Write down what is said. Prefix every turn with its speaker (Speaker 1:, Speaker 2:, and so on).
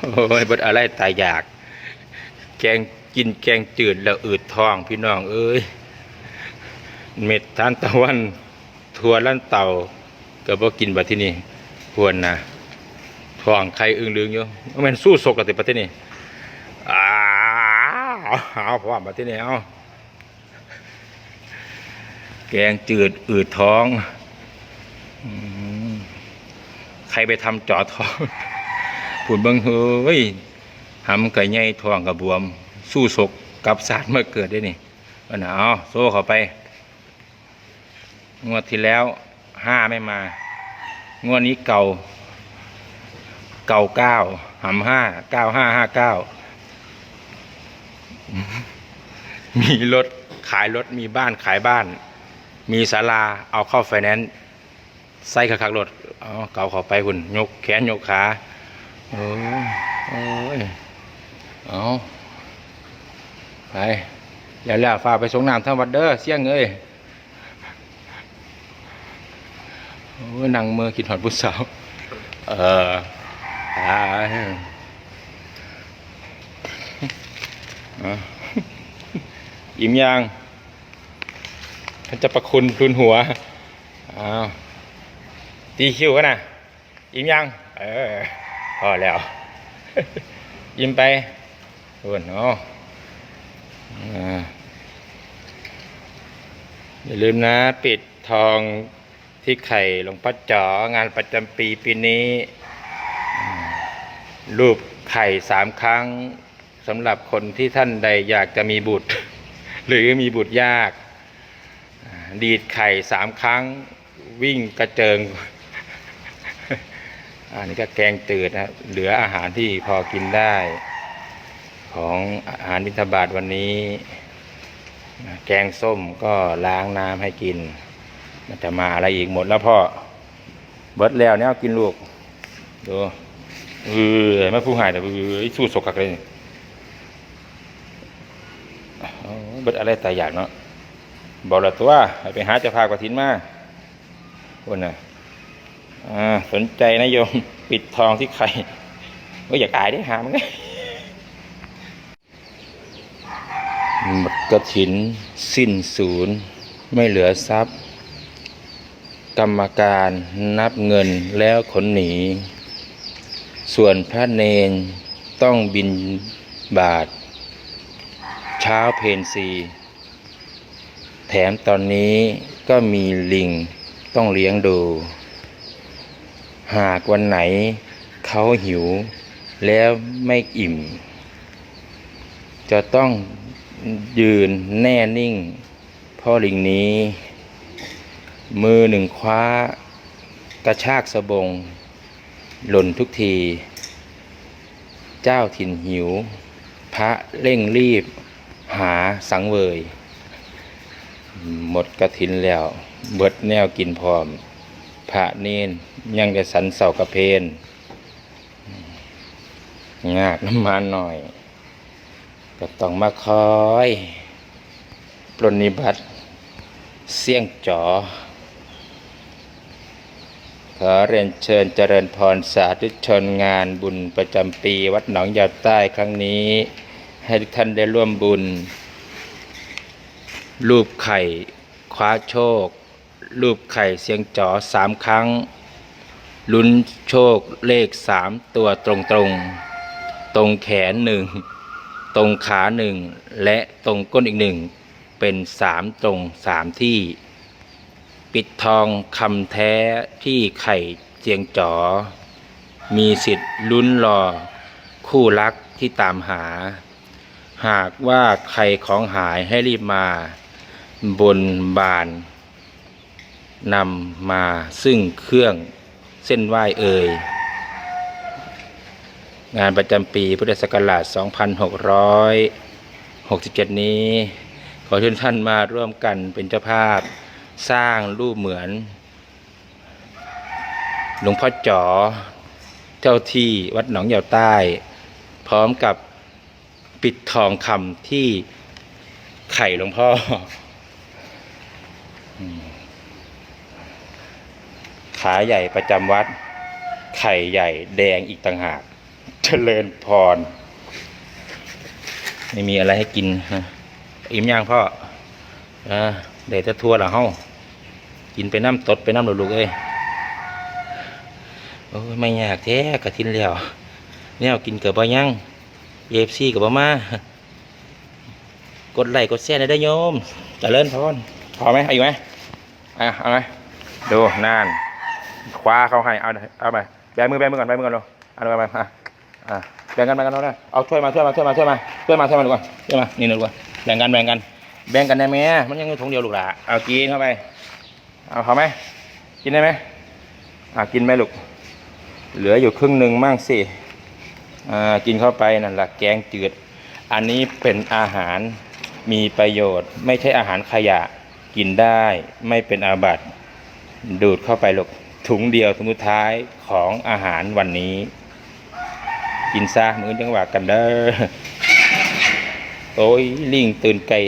Speaker 1: โอ้ยบดอะไรตายอยาก แกงกินแกงจืดแล้วอืดท้องพี่น้องเอ้ย เม็ดทานตะวันทัวลั่นเต่าก็บ่กินบัดที่นี่ควรนะท้องไข่อึ้งลึงอยู่มันสู้สกกติบัดที่นี่อ้าวเอาพร้อมบัดที่นี่เอาแกงจืดอืดท้องอใครไปทำเจอท้อง ผุนเบิงเฮ้ยหำไก่ใหญ่ทองกับบวม สู้สกกับสารเมื่อเกิดได้นี่วันเอาโซ่เข้าไป งวดที่แล้วห้าไม่มา งวดนี้เก่า เก่าเก้าหำห้าเก้าห้าห้าเก้ามีรถขายรถมีบ้านขายบ้าน มีศาลาเอาเข้าไฟแนนซ์ใส่ขักรถเอาเก่าเข้าไปคุณยกแขนยกขา โอ้ยโอ้ยเอาไปแล้วแล้วฝากไปส่งน้ำทั้งวัดเด้อเสี่ยงเอ้ยโอ้ยนั่งเมื่อคิดหอดผู้สาว เออตายเอาอิ่มยังท่านจะประคุณพลุนหัว อ้าว ตีคิวกันนะอิ่มยัง เออ พอแล้ว ยิ้มไปทุนเนาะอ่าอย่าลืมนะ ปิดทองที่ไข่หลวงพ่อจ๋องานประจำปีปีนี้ รูปไข่สามครั้งสำหรับคนที่ท่านใดอยากจะมีบุตร หรือมีบุตรยาก ดีดไข่สามครั้ง วิ่งกระเจิง อันนี้ก็แกงตืดนะครับเหลืออาหารที่พอกินได้ ของอาหารบิณฑบาตวันนี้ แกงส้มก็ล้างน้ำให้กินมันจะมาอะไรอีกหมดแล้วพ่อ เบิดแล้วเนี่ยกินลูก ดูเออไม่ผู้หายแต่เออสู้สกักเลยเบิดอะไรตายอยากเนาะบอกละตัวไปหาเจ้าภาพกฐินมาคนน่ะ อ่าสนใจนะโยม ปิดทองที่ใครก็อยากอายได้หามันไงหมดกระถิน สิ้นศูนย์ ไม่เหลือทรัพย์ กรรมการนับเงินแล้วขนหนี ส่วนพระเนนต้องบินบาท เช้าเพนซีแถมตอนนี้ก็มีลิงต้องเลี้ยงดู หากวันไหนเขาหิวแล้วไม่อิ่ม จะต้องยืนแน่นิ่งเพ่อลิงนี้ มือหนึ่งคว้ากระชากสะบง หล่นทุกที เจ้าถิ่นหิว พระเร่งรีบ หาสังเวย หมดกระถินแล้ว เบิดแนวกินพร้อม พระเนนยังได้สันเสากระเพนงากน้ำมันหน่อย ก็ต้องมาคอยปรนนิบัติเสี่ยงจอ ขอเรียนเชิญเจริญพรสาธุชนงานบุญประจำปีวัดหนองยาวใต้ครั้งนี้ ให้ทุกท่านได้ร่วมบุญ รูปไข่ คว้าโชค รูปไข่เสียงจ๋อสามครั้ง ลุ้นโชคเลขสามตัวตรงตรง ตรงแขนหนึ่ง ตรงขาหนึ่ง และตรงก้นอีกหนึ่ง เป็นสามตรงสามที่ ปิดทองคำแท้ที่ไข่เจียงจ๋อ มีสิทธิ์ลุ้นรอ คู่รักที่ตามหา หากว่าใครของหายให้รีบมา บนบาน นำมาซึ่งเครื่องเส้นไหว้เอ่ย งานประจำปีพุทธศักราช 2667 นี้ ขอเชิญท่านมาร่วมกันเป็นเจ้าภาพสร้างรูปเหมือน หลวงพ่อจ๋อเจ้าที่วัดหนองยาวใต้ พร้อมกับปิดทองคำที่ไข่หลวงพ่อ ขาใหญ่ประจำวัด ไข่ใหญ่แดงอีกต่างหาก เจริญพร ไม่มีอะไรให้กินนะอิ่มย่างพ่ออ่าเดี๋ยวจะทัวร์เหรอเฮ้ากินไปน้ำตดไปน้ำหลุกเอ้ยโอ้ยไม่ยากแท้กระทินแล้วเนี่ยกินเกือบบ่ยังเอฟซีกับบ่มากดไลค์กดแชร์ได้โยมเจริญพรพอไหมเอาอยู่ไหมอะเอาไหมดูนาน คว้าเขาให้ เอาเอาไปแบมือแบมือก่อนแบมือก่อนลงเอาไปไปอะอะแบ่งกันแบ่งกันเอาได้เอาถ้วยมาถ้วยมาถ้วยมาถ้วยมาถ้วยมาถ้วยมาดูก่อนถ้วยมา นี่ดูก่อนแบ่งกันแบ่งกัน แบ่งกันได้ไหมมันยังมีถุงเดียวลูกหล่ะเอากินเข้าไป เอาเขาไหมกินได้ไหมอะกินไหมลูก เหลืออยู่ครึ่งหนึ่งมั่งสิ อ่า กินเข้าไปนั่นแหละแกงจืด อันนี้เป็นอาหารมีประโยชน์ ไม่ใช่อาหารขยะ กินได้ ไม่เป็นอาบัติดูดเข้าไปลูก ถุงเดียวสมุดท้ายของอาหารวันนี้ กินซะมื้อจังหวะกันเด้อโอ้ยลิงตื่นไก่